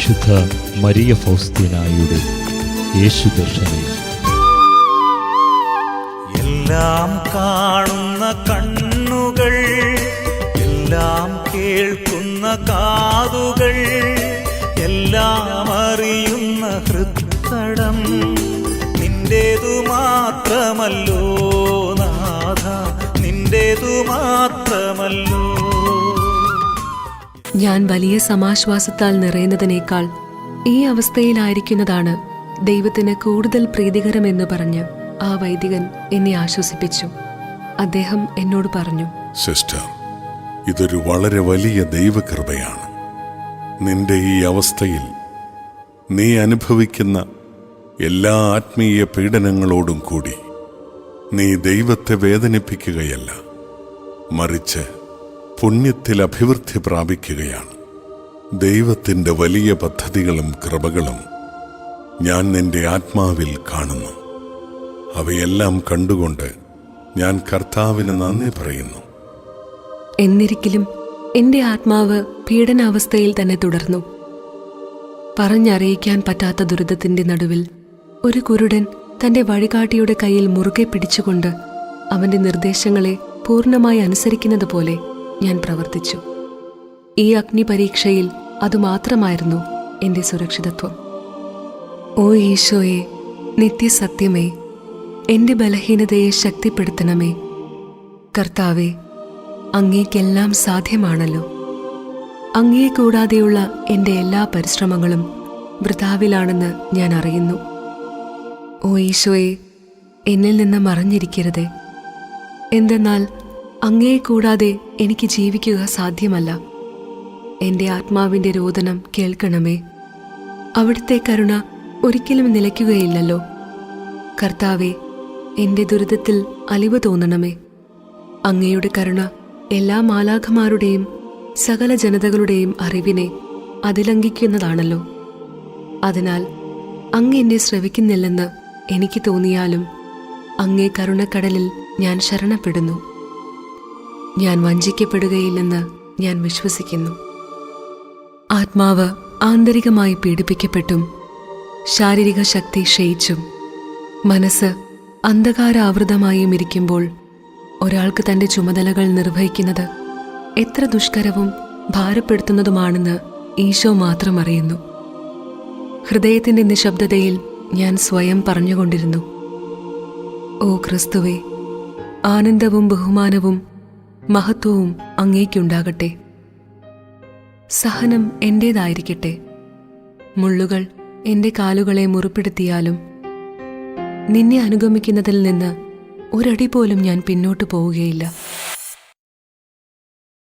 വിശുദ്ധ മരിയ ഫൗസ്തീനായുടെ യേശു ദർശനം എല്ലാം കാണുന്ന കണ്ണുകൾ എല്ലാം കേൾക്കുന്ന കാതുകൾ എല്ലാം അറിയുന്ന ഹൃത്തടം നിന്റേതു മാത്രമല്ലോ നാഥ നിന്റേതു മാത്രമല്ലോ ഞാൻ വലിയ സമാശ്വാസത്താൽ നിറയുന്നതിനേക്കാൾ ഈ അവസ്ഥയിലായിരിക്കുന്നതാണ് ദൈവത്തിന് കൂടുതൽ പ്രീതികരമെന്ന് പറഞ്ഞ് ആ വൈദികൻ എന്നെ ആശ്വസിപ്പിച്ചു. അദ്ദേഹം എന്നോട് പറഞ്ഞു സിസ്റ്റർ ഇതൊരു വളരെ വലിയ ദൈവകൃപയാണ്. നിന്റെ ഈ അവസ്ഥയിൽ നീ അനുഭവിക്കുന്ന എല്ലാ ആത്മീയ പീഡനങ്ങളോടും കൂടി നീ ദൈവത്തെ വേദനിപ്പിക്കുകയല്ല മറിച്ച് പുണ്യത്തിൽ അഭിവൃദ്ധി പ്രാപിക്കുകയാണ്. ദൈവത്തിന്റെ വലിയ പദ്ധതികളും കൃപകളും ഞാൻ നിന്റെ ആത്മാവിൽ കാണുന്നു. അവയെല്ലാം കണ്ടുകൊണ്ട് ഞാൻ കർത്താവിന് നന്ദി പറയുന്നു. എന്നിരിക്കലും എന്റെ ആത്മാവ് പീഡനാവസ്ഥയിൽ തന്നെ തുടർന്നു. പറഞ്ഞറിയിക്കാൻ പറ്റാത്ത ദുരിതത്തിന്റെ നടുവിൽ ഒരു കുരുടൻ തന്റെ വഴികാട്ടിയുടെ കയ്യിൽ മുറുകെ പിടിച്ചുകൊണ്ട് അവന്റെ നിർദ്ദേശങ്ങളെ പൂർണമായി അനുസരിക്കുന്നത് പോലെ ഞാൻ പ്രവർത്തിച്ചു. ഈ അഗ്നി പരീക്ഷയിൽ അതുമാത്രമായിരുന്നു എന്റെ സുരക്ഷിതത്വം. ഓ ഈശോയെ നിത്യസത്യമേ എന്റെ ബലഹീനതയെ ശക്തിപ്പെടുത്തണമേ. കർത്താവെ അങ്ങേക്കെല്ലാം സാധ്യമാണല്ലോ. അങ്ങേ കൂടാതെയുള്ള എന്റെ എല്ലാ പരിശ്രമങ്ങളും വൃതാവിലാണെന്ന് ഞാൻ അറിയുന്നു. ഓ ഈശോയെ എന്നിൽ നിന്ന് മറഞ്ഞിരിക്കരുതേ. എന്തെന്നാൽ അങ്ങയെ കൂടാതെ എനിക്ക് ജീവിക്കുക സാധ്യമല്ല. എന്റെ ആത്മാവിന്റെ രോദനം കേൾക്കണമേ. അവിടുത്തെ കരുണ ഒരിക്കലും നിലയ്ക്കുകയില്ലല്ലോ. കർത്താവെ എന്റെ ദുരിതത്തിൽ അലിവ് തോന്നണമേ. അങ്ങയുടെ കരുണ എല്ലാ മാലാഖമാരുടെയും സകല ജനതകളുടെയും അറിവിനെ അതിലംഘിക്കുന്നതാണല്ലോ. അതിനാൽ അങ്ങ് എന്നെ ശ്രവിക്കുന്നില്ലെന്ന് എനിക്ക് തോന്നിയാലും അങ്ങേ കരുണക്കടലിൽ ഞാൻ ശരണപ്പെടുന്നു. ഞാൻ വഞ്ചിക്കപ്പെടുകയില്ലെന്ന് ഞാൻ വിശ്വസിക്കുന്നു. ആത്മാവ് ആന്തരികമായി പീഡിപ്പിക്കപ്പെട്ടും ശാരീരിക ശക്തി ക്ഷയിച്ചും മനസ്സ് അന്ധകാരാവൃതമായും ഇരിക്കുമ്പോൾ ഒരാൾക്ക് തന്റെ ചുമതലകൾ നിർവഹിക്കുന്നത് എത്ര ദുഷ്കരവും ഭാരപ്പെടുത്തുന്നതുമാണെന്ന് ഈശോ മാത്രം അറിയുന്നു. ഹൃദയത്തിന്റെ നിശബ്ദതയിൽ ഞാൻ സ്വയം പറഞ്ഞുകൊണ്ടിരുന്നു. ഓ ക്രിസ്തുവേ ആനന്ദവും ബഹുമാനവും മഹത്വവും അങ്ങേക്കുണ്ടാകട്ടെ. സഹനം എന്റേതായിരിക്കട്ടെ. മുള്ളുകൾ എന്റെ കാലുകളെ മുറിപ്പെടുത്തിയാലും നിന്നെ അനുഗമിക്കുന്നതിൽ നിന്ന് ഒരടി പോലും ഞാൻ പിന്നോട്ടു പോവുകയില്ല.